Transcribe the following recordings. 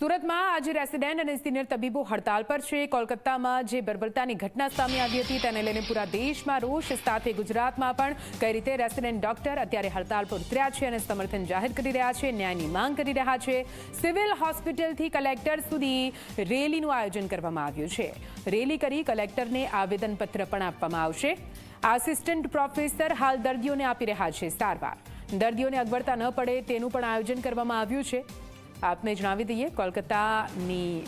સુરતમાં આજે રેસિડેન્ટ અને સિનિયર તબીબો હડતાલ પર છે. કોલકાતામાં જે બર્બરતાની ઘટના સામે આવી હતી તેને લઈને પૂરા દેશમાં રોષ, સાથે ગુજરાતમાં પણ કઈ રીતે રેસિડેન્ટ ડોક્ટર અત્યારે હડતાલ પર ઉતર્યા છે અને સમર્થન જાહેર કરી રહ્યા છે, ન્યાયની માંગ કરી રહ્યા છે. સિવિલ હોસ્પિટલથી કલેક્ટર સુધી રેલીનું આયોજન કરવામાં આવ્યું છે. રેલી કરી કલેક્ટરને આવેદનપત્ર પણ આપવામાં આવશે. આસિસ્ટન્ટ પ્રોફેસર હાલ દર્દીઓને આપી રહ્યા છે સારવાર. દર્દીઓને અગવડતા ન પડે તેનું પણ આયોજન કરવામાં આવ્યું છે. આપને જણાવી દઈએ, કોલકાતાની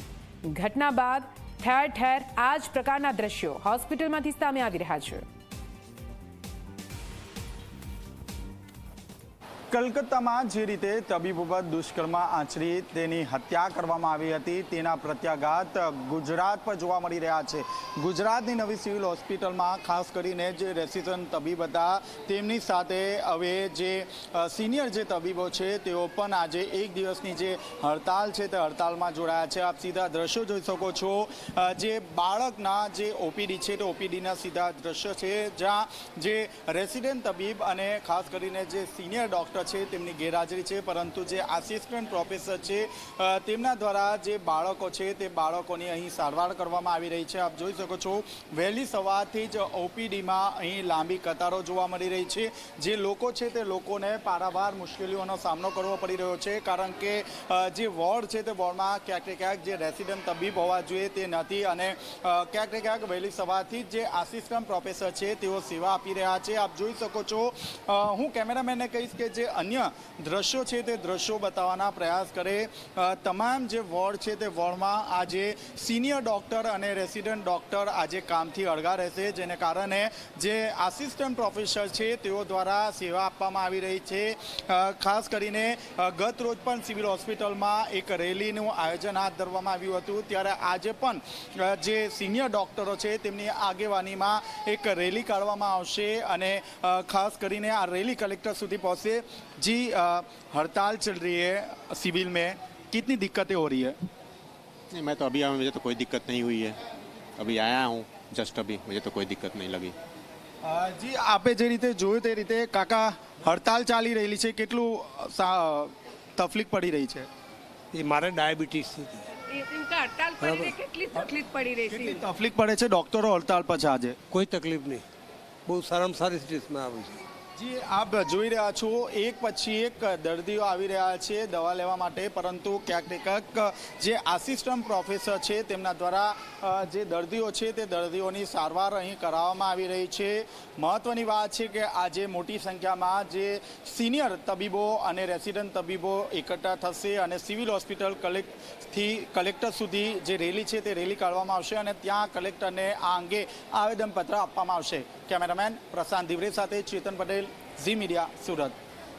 ઘટના બાદ ઠેર ઠેર આ જ પ્રકારના દ્રશ્યો હોસ્પિટલમાંથી સામે આવી રહ્યા છે. કલકત્તામાં જે રીતે તબીબ ઉપર દુષ્કર્મ આચરી તેની હત્યા કરવામાં આવી હતી, તેના પ્રત્યાઘાત ગુજરાત પર જોવા મળી રહ્યા છે. ગુજરાતની નવી સિવિલ હોસ્પિટલમાં ખાસ કરીને જે રેસિડન્ટ તબીબ હતા, તેમની સાથે હવે જે સિનિયર જે તબીબો છે, તેઓ પણ આજે એક દિવસની જે હડતાલ છે, તે હડતાલમાં જોડાયા છે. આપ સીધા દ્રશ્યો જોઈ શકો છો. જે બાળકના જે ઓપીડી છે, તે ઓપીડીના સીધા દ્રશ્યો છે, જ્યાં જે રેસિડેન્ટ તબીબ અને ખાસ કરીને જે સિનિયર ડૉક્ટર છે, તેમની ગેરહાજરી છે, પરંતુ જે આસિસ્ટન્ટ પ્રોફેસર છે તેમના દ્વારા જે બાળકો છે, તે બાળકોની અહીં સારવાર કરવામાં આવી રહી છે. આપ જોઈ શકો છો, વહેલી સવારથી જ ઓપીડીમાં અહીં લાંબી કતારો જોવા મળી રહી છે. જે લોકો છે, તે લોકોને પારાવાર મુશ્કેલીઓનો સામનો કરવો પડી રહ્યો છે, કારણ કે જે વોર્ડ છે, તે વોર્ડમાં ક્યાંક ક્યાંક જે રેસિડન્ટ તબીબ હોવા જોઈએ તે નથી અને ક્યાંક ક્યાંક વહેલી સવારથી જ જે આસિસ્ટન્ટ પ્રોફેસર છે, તેઓ સેવા આપી રહ્યા છે. આપ જોઈ શકો છો હું કેમેરામેનને કહીશ કે જે અન્ય દ્રશ્યો છે તે દ્રશ્યો બતાવવાના પ્રયાસ કરે. તમામ જે વોર્ડ છે તે વોર્ડમાં આજે સિનિયર ડૉક્ટર અને રેસિડન્ટ ડૉક્ટર આજે કામથી અળગા રહેશે, જેને કારણે જે આસિસ્ટન્ટ પ્રોફેસર છે તેઓ દ્વારા સેવા આપવામાં આવી રહી છે. ખાસ કરીને ગત રોજ પણ સિવિલ હોસ્પિટલમાં એક રેલીનું આયોજન હાથ ધરવામાં આવ્યું હતું. ત્યારે આજે પણ જે સિનિયર ડૉક્ટરો છે તેમની આગેવાનીમાં એક રેલી કાઢવામાં આવશે અને ખાસ કરીને આ રેલી કલેક્ટર સુધી પહોંચશે. जी अ, हड़ताल चल रही है सिविल में कितनी दिक्कतें हो रही है नहीं मैं तो अभी आया हूँ, मुझे तो कोई दिक्कत नहीं हुई है अभी आया हूँ जस्ट अभी मुझे तो कोई दिक्कत नहीं लगी અ, જી આપે જે રીતે જોયું તે રીતે કાકા હડતાલ ચાલી રહેલી છે કેટલું સા- તકલીફ પડી રહી છે એ મારે ડાયાબિટીસ છે એ ઇનકા હડતાલ કરીને કેટલી તકલીફ પડી રહી કેટલી છે તકલીફ પડે છે ડોક્ટરો હડતાલ પર છે આજે કોઈ તકલીફ નહીં બહુ સારામાં સારી સિચ્યુએશનમાં આવ્યું છે જી, આપ જોઈ રહ્યા છો, એક પછી એક દર્દીઓ આવી રહ્યા છે દવા લેવા માટે. પરંતુ ક્યાંક ને ક્યાંક જે આસિસ્ટન્ટ પ્રોફેસર છે તેમના દ્વારા જે દર્દીઓ છે તે દર્દીઓની સારવાર અહીં કરાવવામાં આવી રહી છે. મહત્વની વાત છે કે આજે મોટી સંખ્યામાં જે સિનિયર તબીબો અને રેસિડન્ટ તબીબો એકઠા થશે અને સિવિલ હોસ્પિટલ કલેક્ટથી, કલેક્ટર સુધી જે રેલી છે તે રેલી કાઢવામાં આવશે અને ત્યાં કલેક્ટરને આ અંગે આવેદનપત્ર આપવામાં આવશે. કેમેરામેન પ્રશાંત ધીવરે સાથે ચેતન પટેલ Zimiria Surat.